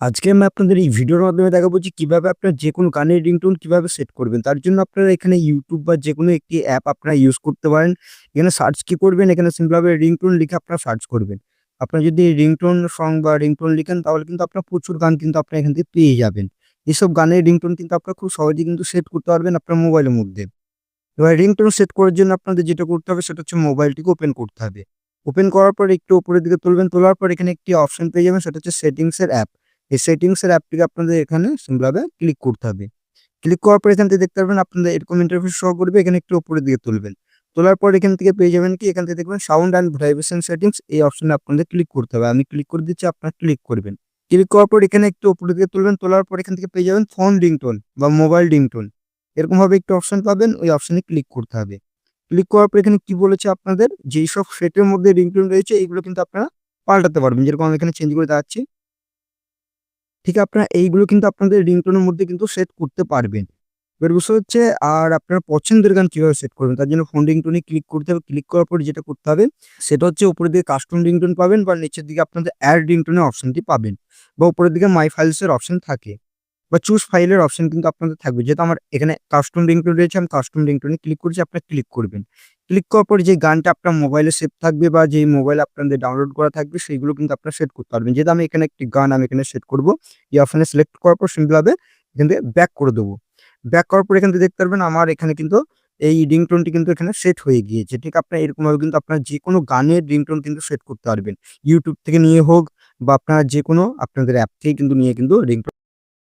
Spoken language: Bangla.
আজকে আমি আপনাদের এই ভিডিওর মাধ্যমে দেখাবো যে কীভাবে আপনার যে কোনো গানের রিংটোন কীভাবে সেট করবেন। তার জন্য আপনারা এখানে ইউটিউব বা যে কোনো একটি অ্যাপ আপনারা ইউজ করতে পারেন। এখানে সার্চ কি করবেন? এখানে সিম্পলভাবে রিংটোন লিখে আপনারা সার্চ করবেন। আপনারা যদি রিংটোন সং বা রিংটোন লিখেন তাহলে কিন্তু আপনার প্রচুর গান কিন্তু আপনারা এখান থেকে পেয়ে যাবেন। এসব গানের রিংটোন কিন্তু আপনারা খুব সহজেই কিন্তু সেট করতে পারবেন আপনার মোবাইলের মধ্যে। এবার রিংটোন সেট করার জন্য আপনাদের যেটা করতে হবে সেটা হচ্ছে মোবাইলটিকে ওপেন করতে হবে। ওপেন করার পর একটু উপরের দিকে তুলবেন, তোলার পর এখানে একটি অপশন পেয়ে যাবেন সেটা হচ্ছে সেটিংসের অ্যাপ। এই সেটিংস এর অ্যাপটিকে আপনাদের এখানে সিম্পলভাবে ক্লিক করতে হবে। ক্লিক করার পর এখান থেকে দেখতে পারবেন আপনাদের এরকম ইন্টারফেস শো করবে এখানে একটু উপরের দিকে তুলবেন। তোলার পর এখান থেকে পেয়ে যাবেন কি এখান থেকে দেখবেন সাউন্ড অ্যান্ড ভাইব্রেশন সেটিংস এই অপশনে আপনাদের ক্লিক করতে হবে। আমি ক্লিক করে দিচ্ছি আপনারা ক্লিক করবেন। ক্লিক করার পর এখানে একটু উপরের দিকে তুলবেন, তোলার পর এখান থেকে পেয়ে যাবেন ফোন রিংটোন বা মোবাইল রিংটোন। এরকমভাবে একটি অপশন পাবেন ওই অপশনে ক্লিক করতে হবে। ক্লিক করার পর এখানে কি বলেছে আপনাদের যেই সব সেটের মধ্যে রিংটোন রয়েছে এইগুলো কিন্তু আপনারা পাল্টাতে পারবেন। যেরকম আমি এখানে চেঞ্জ করে দেখাচ্ছি। ঠিক আপনারা এইগুলো কিন্তু আপনাদের রিংটোনের মধ্যে কিন্তু সেট করতে পারবেন। এবার বিষয় হচ্ছে, আর আপনার পছন্দের গান কীভাবে সেট করবেন তার জন্য ফোন রিংটোনে ক্লিক করতে হবে। ক্লিক করার পর যেটা করতে হবে, সেটা হচ্ছে উপরের দিকে কাস্টম রিংটোন পাবেন বা নিচের দিকে আপনাদের অ্যাড রিংটোনের অপশনটি পাবেন বা উপরের দিকে মাই ফাইলসের অপশান অপশন থাকে বা চুজ ফাইলের অপশন কিন্তু আপনাদের থাকবে। যেহেতু আমার এখানে কাস্টম রিংটোন রয়েছে, আমি কাস্টম রিংটোনে ক্লিক করেছি আপনারা ক্লিক করবেন। ক্লিক করার পর যে গানটা আপনার মোবাইলে সেভ থাকবে বা যেই মোবাইল আপনাদের ডাউনলোড করা থাকবে সেইগুলো কিন্তু আপনারা সেট করতে পারবেন। যেহেতু আমি এখানে একটি গান আমি এখানে সেট করব। এই অপশানে সিলেক্ট করার পর সিম্পলভাবে এখান থেকে ব্যাক করে দেবো। ব্যাক করার পর এখান থেকে দেখতে পারবেন আমার এখানে কিন্তু এই রিংটোনটি কিন্তু এখানে সেট হয়ে গিয়েছে। ঠিক আপনারা এরকমভাবে কিন্তু আপনার যে কোনো গানের রিংটোন কিন্তু সেট করতে পারবেন। ইউটিউব থেকে নিয়ে হোক বা আপনার যে কোনো আপনাদের অ্যাপ থেকে কিন্তু নিয়ে কিন্তু রিংটোন